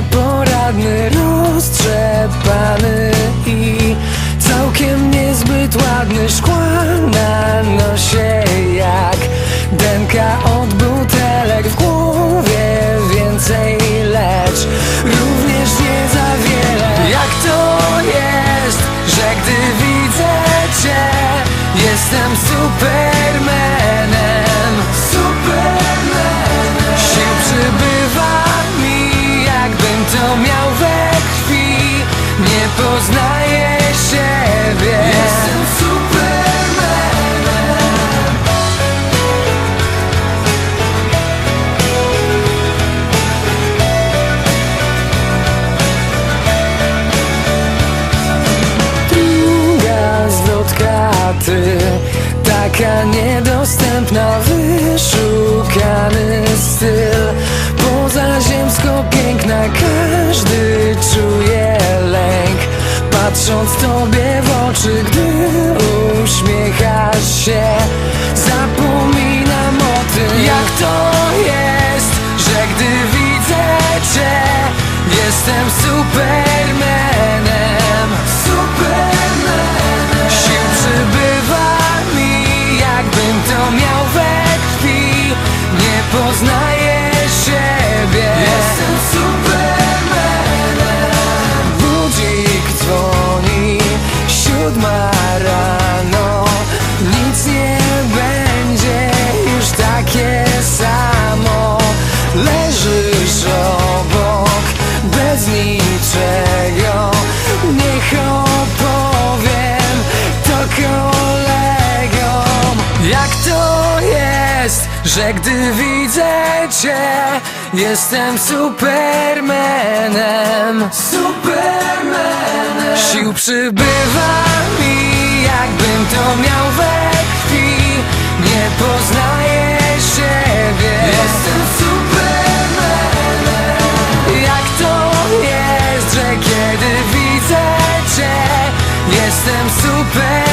Nieporadny, roztrzepany i całkiem niezbyt ładny. Szkła na nosie jak denka od butelek w głowie Więcej, lecz również nie za wiele. Jak to jest, że gdy widzę Cię Jestem supermanem Taka niedostępna Wyszukany styl. Pozaziemsko piękna Każdy czuje lęk. Patrząc tobie w oczy Gdy uśmiechasz się Zapominam o tym. Jak to jest, że gdy widzę cię Jestem supermanem to jest, że gdy widzę cię Jestem supermenem Supermenem Sił przybywa mi, jakbym to miał we krwi. Nie poznaję siebie. Jestem supermenem Jak to jest, że kiedy widzę cię Jestem supermenem